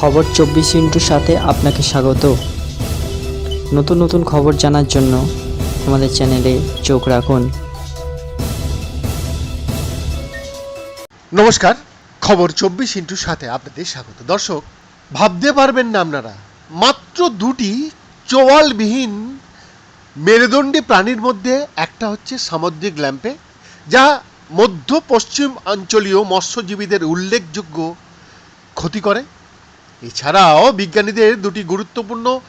খবর চব্বিশ ইন্টুর সাথে আপনাকে স্বাগত। নতুন নতুন খবর জানার জন্য আমাদের চ্যানেলে চোখ রাখুন। নমস্কার, খবর চব্বিশ ইন্টুর সাথে আপনাদের স্বাগত। দর্শক, ভাবতে পারবেন না আপনারা, মাত্র দুটি চোয়ালবিহীন মেরুদণ্ডী প্রাণীর মধ্যে একটা হচ্ছে সামুদ্রিক ল্যাম্পে, যা মধ্য পশ্চিম অঞ্চলীয় মৎস্যজীবীদের উল্লেখযোগ্য ক্ষতি করে। এছাড়াও বিজ্ঞানীদের দুটি গুরুত্বপূর্ণ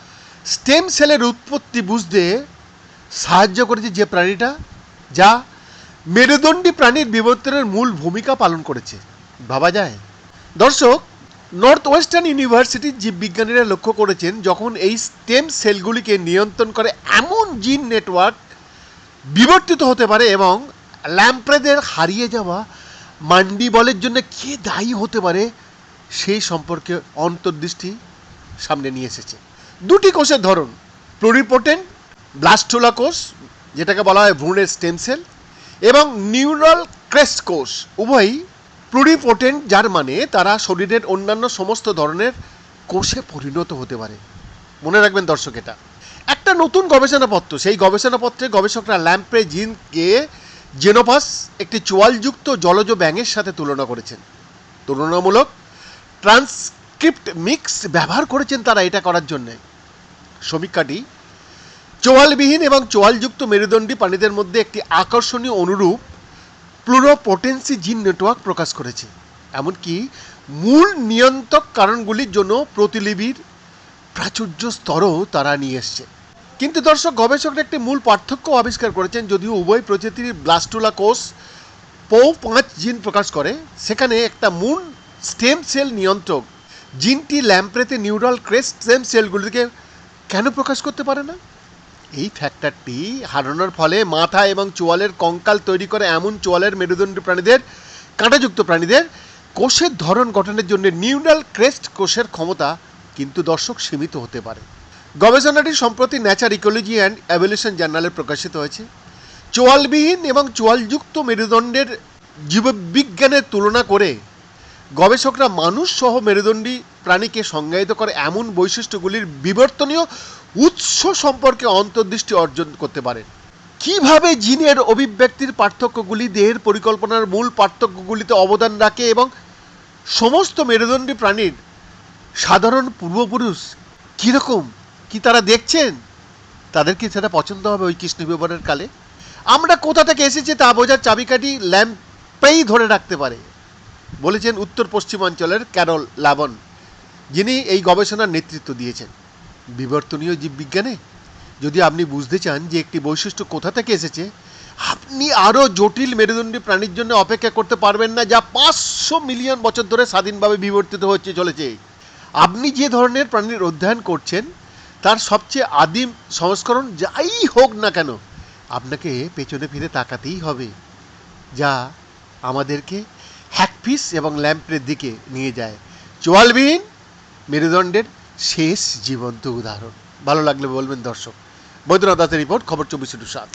স্টেম সেলের উৎপত্তি বুঝতে সাহায্য করেছে যে প্রাণীটা, যা মেরুদণ্ডী প্রাণীর বিবর্তনের মূল ভূমিকা পালন করেছে। ভাবা যায়? দর্শক নর্থ ওয়েস্টার্ন ইউনিভার্সিটির জীববিজ্ঞানীরা লক্ষ্য করেছেন, যখন এই স্টেম সেলগুলিকে নিয়ন্ত্রণ করে এমন জিন নেটওয়ার্ক বিবর্তিত হতে পারে এবং ল্যাম্প্রেদের হারিয়ে যাওয়া মান্ডি বলের জন্য কে দায়ী হতে পারে সেই সম্পর্কে অন্তর্দৃষ্টি সামনে নিয়ে এসেছে। দুটি কোষের ধরন প্লুরিপোটেন্ট ব্লাস্টোলা কোষ, যেটাকে বলা হয় ভ্রূণের স্টেম সেল এবং নিউরাল ক্রেস্ট কোষ। উভয়ই প্লুরিপোটেন্ট যার মানে তারা শরীরের অন্যান্য সমস্ত ধরনের কোষে পরিণত হতে পারে। মনে রাখবেন দর্শক এটা। একটা নতুন গবেষণাপত্র, সেই গবেষণাপত্রে গবেষকরা ল্যাম্প্রে জিনকে জেনোপাস, একটি চোয়ালযুক্ত জলজ ব্যাঙের সাথে তুলনা করেছেন। তুলনামূলক ট্রান্সক্রিপ্ট মিক্স ব্যবহার করেছেন তারা এটা করার জন্যে। সমীক্ষাটি, চোয়ালবিহীন এবং চোয়ালযুক্ত মেরুদণ্ডী প্রাণীদের মধ্যে একটি আকর্ষণীয় অনুরূপ প্লুরোপোটেন্সি জিন নেটওয়ার্ক প্রকাশ করেছে। এমনকি মূল নিয়ন্ত্রক কারণগুলির জন্য প্রতিলিপির প্রাচুর্য স্তরও তারা নিয়ে এসছে। কিন্তু দর্শক, গবেষকরা একটি মূল পার্থক্য আবিষ্কার করেছেন, যদিও উভয় প্রজাতির ব্লাস্টুলা কোষ পৌ পাঁচ জিন প্রকাশ করে। সেখানে একটা মূল স্টেম সেল নিয়ন্ত্রক, জিনটি ল্যাম্প্রেতে নিউরাল ক্রেস্ট স্টেম সেলগুলিকে কেন প্রকাশ করতে পারে না? এই ফ্যাক্টরটি হারানোর ফলে মাথা এবং চোয়ালের কঙ্কাল তৈরি করে এমন চোয়ালের মেরুদণ্ডী প্রাণীদের, কাঁটাযুক্ত প্রাণীদের কোষের ধরন গঠনের জন্য নিউরাল ক্রেস্ট কোষের ক্ষমতা কিন্তু দর্শক সীমিত হতে পারে। গবেষণাটি সম্প্রতি ন্যাচার ইকোলজি অ্যান্ড অ্যাভলিউশন জার্নালে প্রকাশিত হয়েছে। চোয়ালবিহীন এবং চোয়ালযুক্ত মেরুদণ্ডের জীববিজ্ঞানের তুলনা করে গবেষকরা মানুষ সহ মেরুদণ্ডী প্রাণীকে সংজ্ঞায়িত করে এমন বৈশিষ্ট্যগুলির বিবর্তনীয় উৎস সম্পর্কে অন্তর্দৃষ্টি অর্জন করতে পারেন কীভাবে জিনের অভিব্যক্তির পার্থক্যগুলি, দেহের পরিকল্পনার মূল পার্থক্যগুলিতে অবদান রাখে এবং সমস্ত মেরুদণ্ডী প্রাণীর সাধারণ পূর্বপুরুষ কীরকম, কি তারা দেখছেন? তাদের কি সেটা পছন্দ হবে ওই কৃষ্ণ বিবরণের কালে? আমরা কোথা থেকে এসেছি তা বোঝার চাবিকাঠি ল্যাম্পেই ধরে রাখতে পারে। বলেছেন উত্তর পশ্চিমাঞ্চলের ক্যারল লাবন। যিনি এই গবেষণার নেতৃত্ব দিয়েছেন। বিবর্তনীয় জীববিজ্ঞানে, যদি আপনি বুঝতে চান যে একটি বৈশিষ্ট্য কোথা থেকে এসেছে, আপনি আরও জটিল মেরুদণ্ডী প্রাণীর জন্য অপেক্ষা করতে পারবেন না, যা পাঁচশো মিলিয়ন বছর ধরে স্বাধীনভাবে বিবর্তিত হচ্ছে চলেছে। আপনি যে ধরনের প্রাণীর অধ্যয়ন করছেন, তার সবচেয়ে আদিম সংস্করণ যাই হোক না কেন, আপনাকে পেছনে ফিরে তাকাতেই হবে। যা আমাদেরকে হ্যাকফিস এবং ল্যাম্পের দিকে নিয়ে যায়। চোয়ালবিহীন, মেরুদণ্ডের শেষ জীবন্ত উদাহরণ। ভালো লাগলে বলবেন দর্শক। বৈদ্যনাথ দাসের রিপোর্ট, খবর চব্বিশ সাত।